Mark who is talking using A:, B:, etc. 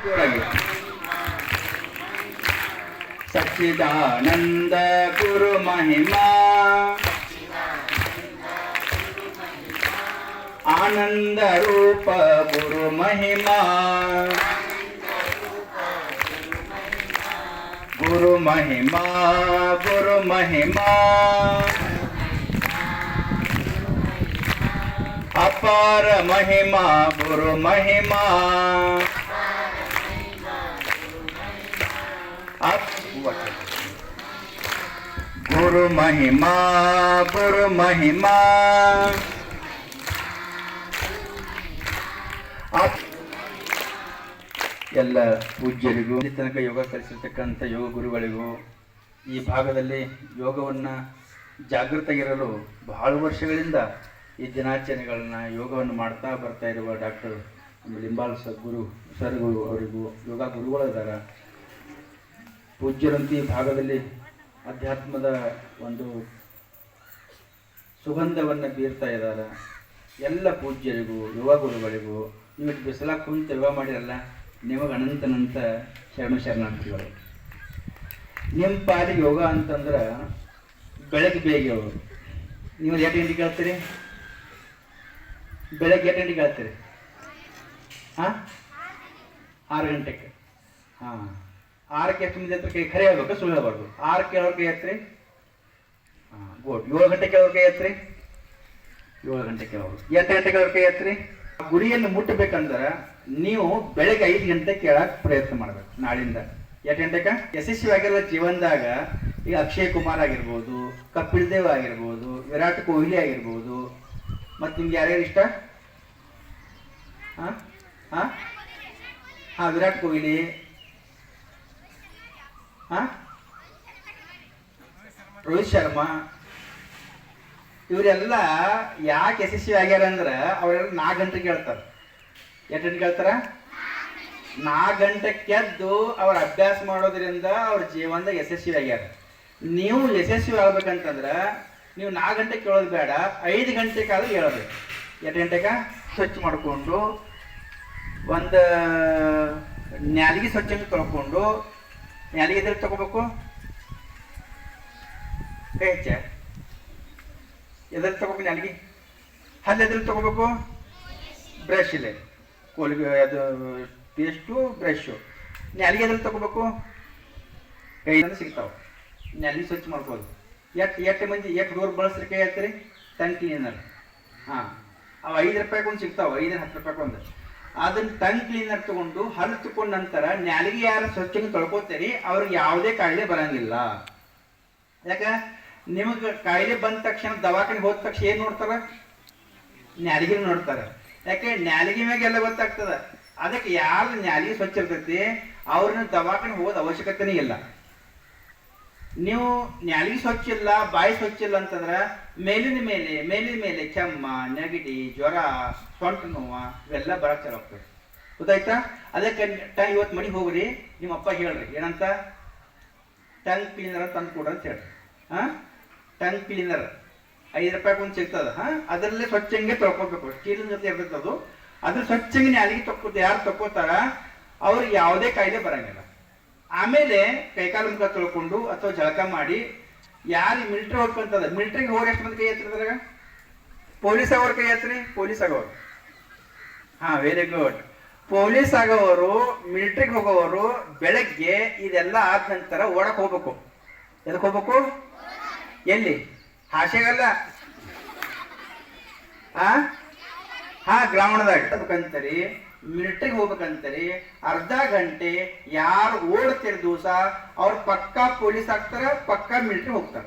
A: ಜೋರಾಗಿ. ಸಚ್ಚಿದಾನಂದ ಗುರು ಮಹಿಮಾ ಆನಂದ ರೂಪ ಗುರು ಮಹಿಮಾ ಗುರು ಮಹಿಮಾ ಗುರು ಮಹಿಮಾ ಅಪಾರ ಮಹಿಮಾ ಗುರು ಗುರು ಮಹಿಮಾ ಗುರು ಮಹಿಮಾ. ಎಲ್ಲ ಪೂಜ್ಯರಿಗೂ ಇಲ್ಲಿ ತನಕ ಯೋಗ ಕಲಿಸಿರ್ತಕ್ಕಂಥ ಯೋಗ ಗುರುಗಳಿಗೂ, ಈ ಭಾಗದಲ್ಲಿ ಯೋಗವನ್ನು ಜಾಗೃತಗಿರಲು ಬಹಳ ವರ್ಷಗಳಿಂದ ಈ ದಿನಾಚರಣೆಗಳನ್ನ, ಯೋಗವನ್ನು ಮಾಡ್ತಾ ಬರ್ತಾ ಇರುವ ಡಾಕ್ಟರ್ ಲಿಂಬಾಲ್ ಸರ್ ಗುರು ಸರ್ಗಳು ಅವರಿಗೂ ಯೋಗ ಗುರುಗಳು ಇದ್ದಾರೆ ಪೂಜ್ಯರಂತೆ ಭಾಗದಲ್ಲಿ ಅಧ್ಯಾತ್ಮದ ಒಂದು ಸುಗಂಧವನ್ನು ಬೀರ್ತಾ ಇದ್ದಾರೆ ಎಲ್ಲ ಪೂಜ್ಯರಿಗೂ, ಯುವ ಗುರುಗಳಿಗೂ ನೀವು ಬಿಸಿಲ ಕುಂತ ಯುವ ಮಾಡಿರಲ್ಲ, ನಿಮಗೆ ಅನಂತನಂತ ಶರಣ ಶರಣಾರ್ಥಿಗಳು. ನಿಮ್ಮ ಪಾಲಿಗೆ ಯೋಗ ಅಂತಂದ್ರೆ ಬೆಳಗ್ಗೆ ಬೇಗ ಅವರು ನೀವು ಎಷ್ಟು ಗಂಟೆಗೆ ಹೇಳ್ತೀರಿ ಬೆಳಗ್ಗೆ ಎಷ್ಟು ಗಂಟೆಗೆ ಹೇಳ್ತೀರಿ ಹಾಂ? ಆರು ಗಂಟೆಗೆ. ಹಾಂ. ಆರಕ್ಕೆ ಎಷ್ಟು ಮುಂದೆ ಹತ್ರ ಖರೆ ಹೇಳ್ಬೇಕು ಸುಳ್ಳು ಹೇಳ್ಬಾರ್ದು. ಆರಕ್ಕೆ ಹೇಳೋರ್ ಕೈ ಹಾಂ, ಗುಡ್. ಏಳು ಗಂಟೆ ಅವ್ರ ಕೈ ಏಳು ಗಂಟೆ ಕೇಳೋರು ಎಂಟು ಗಂಟೆ ಅವ್ರ ಕೈ ಆ ಗುರಿಯನ್ನು ಮುಟ್ಟಬೇಕಂದ್ರೆ ನೀವು ಬೆಳಗ್ಗೆ ಐದು ಗಂಟೆ ಕೇಳಕ್ ಪ್ರಯತ್ನ ಮಾಡ್ಬೇಕು ನಾಳಿಂದ. ಎಷ್ಟು ಗಂಟೆಗೆ? ಯಶಸ್ವಿಯಾಗಿರೋ ಜೀವನದಾಗ ಈಗ ಅಕ್ಷಯ್ ಕುಮಾರ್ ಆಗಿರ್ಬೋದು, ಕಪಿಲ್ ದೇವ್ ಆಗಿರ್ಬೋದು, ವಿರಾಟ್ ಕೊಹ್ಲಿ ಆಗಿರ್ಬೋದು. ಮತ್ತು ನಿಮ್ಗೆ ಯಾರ್ಯಾರು ಇಷ್ಟ? ಹಾಂ ಹಾಂ ಹಾಂ, ವಿರಾಟ್ ಕೊಹ್ಲಿ ರೋಹಿತ್ ಶರ್ಮಾ. ಇವರೆಲ್ಲ ಯಾಕೆ ಯಶಸ್ವಿ ಆಗ್ಯಾರ ಅಂದ್ರೆ ಅವರೆಲ್ಲ ನಾಲ್ಕು ಗಂಟೆ ಹೇಳ್ತಾರೆ ಎಷ್ಟು ಗಂಟೆ ಕೇಳ್ತಾರ? ನಾಲ್ಕು ಗಂಟೆ ಕೆದ್ದು ಅವ್ರ ಅಭ್ಯಾಸ ಮಾಡೋದ್ರಿಂದ ಅವ್ರ ಜೀವನದಾಗ ಯಶಸ್ವಿ ಆಗ್ಯಾರ. ನೀವು ಯಶಸ್ವಿ ಆಗ್ಬೇಕಂತಂದ್ರೆ ನೀವು ನಾಲ್ಕು ಗಂಟೆ ಕೇಳೋದು ಬೇಡ ಐದು ಗಂಟೆ ಕಾಲ ಹೇಳಬೇಕು ಎಷ್ಟು ಗಂಟೆಗೆ ಸ್ವಚ್ಛ ಮಾಡಿಕೊಂಡು ಒಂದು ನ್ಯಾಲಿಗೆ ಸ್ವಚ್ಛ ತೊಳ್ಕೊಂಡು ನ್ಯಾಲಿಗೆ ಎದುರು ತಗೋಬೇಕು? ಕೈ ಹೆಚ್ಚ ತಗೋಬೇಕು ನನಗೆ ಹಲ್ಲು ಎದುರು ತಗೋಬೇಕು? ಬ್ರಷ್ ಇಲ್ಲ. ಕೋಲಿಗೆ ಅದು ಪೇಸ್ಟು, ಬ್ರಷು. ನೆಲಿಗೆ ಎದುರು ತಗೋಬೇಕು? ಕೈಯಿಂದ ಸಿಗ್ತಾವೆ. ನೆಲಿ ಸ್ವಚ್ಛ ಮಾಡ್ಬೋದು. ಎಟ್ಟು ಎಟ್ಟು ಮಂದಿ ಎಟ್ಟು ಡೋರ್ ಬಳಸ್ರಿ ಕೈ ಹತ್ತಿರಿ ಟಂಗ್ ಕ್ಲೀನರ್ ಹಾಂ. ಅವು ಐದು ರೂಪಾಯಿಗೆ ಒಂದು ಸಿಗ್ತಾವೆ. ಐದು ಹತ್ತು ರೂಪಾಯಿಗೆ ಒಂದು ಅದನ್ನ ಟಂಗ್ ಕ್ಲೀನರ್ ತಗೊಂಡು ತಕೊಂಡ ನಂತರ ನ್ಯಾಲಿಗೆ ಯಾರ ಸ್ವಚ್ಛನ ತೊಳ್ಕೊತೀರಿ, ಅವ್ರಿಗೆ ಯಾವುದೇ ಕಾಯಿಲೆ ಬರಂಗಿಲ್ಲ. ಯಾಕ? ನಿಮಗೆ ಕಾಯಿಲೆ ಬಂದ ತಕ್ಷಣ ದವಾಖಾನೆ ಹೋದ ತಕ್ಷಣ ಏನು ನೋಡ್ತಾರ? ನ್ಯಾಲಿಗೆ ನೋಡ್ತಾರೆ. ಯಾಕೆ? ನ್ಯಾಲಿಗೆ ಮ್ಯಾಗ ಎಲ್ಲ ಗೊತ್ತಾಗ್ತದ. ಅದಕ್ಕೆ ಯಾರು ನ್ಯಾಲಿಗೆ ಸ್ವಚ್ಛ ಇರ್ತೈತಿ, ಅವ್ರನ್ನ ದವಾಖಾನೆ ಹೋದ ಅವಶ್ಯಕತೆನೇ ಇಲ್ಲ. ನೀವು ನ್ಯಾಲಿಗೆ ಸ್ವಚ್ಛ ಇಲ್ಲ ಬಾಯಿ ಸ್ವಚ್ಛ ಅಂತಂದ್ರೆ ಮೇಲಿನ ಮೇಲೆ ಮೇಲಿನ ಮೇಲೆ ಕೆಮ್ಮ, ನೆಗಡಿ, ಜ್ವರ, ಸೊಂಟ ನೋವ, ಇವೆಲ್ಲ ಬರಕ್ಕೆ ಚಾಲು ಆಗ್ತದೆ. ಗೊತ್ತಾಯ್ತಾ? ಅದಕ್ಕೆ ಟ ಇವತ್ತು ಮನೆಗೆ ಹೋಗ್ರಿ, ನಿಮ್ಮ ಅಪ್ಪ ಹೇಳ್ರಿ. ಏನಂತ? ಟಂಗ್ ಕ್ಲೀನರ್ ತಂದು ಕೊಡ್ರಿ ಅಂತ ಹೇಳ್ರಿ. ಹಾ? Tongue cleaner. ಐದು ರೂಪಾಯಿಗೆ ಒಂದು ಸಿಗ್ತದ. ಹಾ? ಅದರಲ್ಲೇ ಸ್ವಚ್ಛಂಗೆ ತೊಳ್ಕೊಬೇಕು. ಸ್ಟೀಲಿನ ಜೊತೆ ಇರ್ತದೆ ಅದು. ಅದ್ರ ಸ್ವಚ್ಛಂಗೆ ನ್ಯಾಲಿಗೆ ತೊಕ್ಕೋದು ಯಾರು ತಕ್ಕೋತಾರ, ಅವ್ರಿಗೆ ಯಾವುದೇ ಕಾಯಿಲೆ ಬರಂಗಿಲ್ಲ. ಆಮೇಲೆ ಕೈಕಾಲು ಮುಖ ತೊಳ್ಕೊಂಡು ಅಥವಾ ಜಳಕ ಮಾಡಿ, ಯಾರು ಮಿಲ್ಟ್ರಿ ಹೋಗ್ಕೊಂತದ ಮಿಲ್ಟ್ರಿಗೆ ಹೋಗಿ ಎಷ್ಟು ಮಂದಿ ಕೈ ಎತ್ತಿರ್ತಾರ ಪೊಲೀಸ್ ಆಗೋರು ಕೈ ಎತ್ತರಿ? ಪೊಲೀಸ್ ಆಗೋರು. ಹಾ ವೆರಿ ಗುಡ್ ಪೊಲೀಸ್ ಆಗೋವರು ಮಿಲ್ಟ್ರಿಗೆ ಹೋಗೋವರು ಬೆಳಗ್ಗೆ ಇದೆಲ್ಲ ಆದ ನಂತರ ಓಡಕ್ ಹೋಗ್ಬೇಕು. ಎದಕ್ ಹೋಗ್ಬೇಕು? ಎಲ್ಲಿ? ಹಾಸೆಗಲ್ಲ ಆ? ಹಾ ಗ್ರೌಂಡ್ದಾಗ ಹೋಗ್ಬೇಕಂತರಿ ಮಿಲಿಟ್ರಿಗೆ ಹೋಗ್ಬೇಕಂತಾರೆ ಅರ್ಧ ಗಂಟೆ ಯಾರು ಓಡ್ತಿರ ದಿವಸ ಅವ್ರು ಪಕ್ಕಾ ಪೊಲೀಸ್ ಆಗ್ತಾರ ಪಕ್ಕಾ ಮಿಲಿಟ್ರಿ ಹೋಗ್ತಾರ.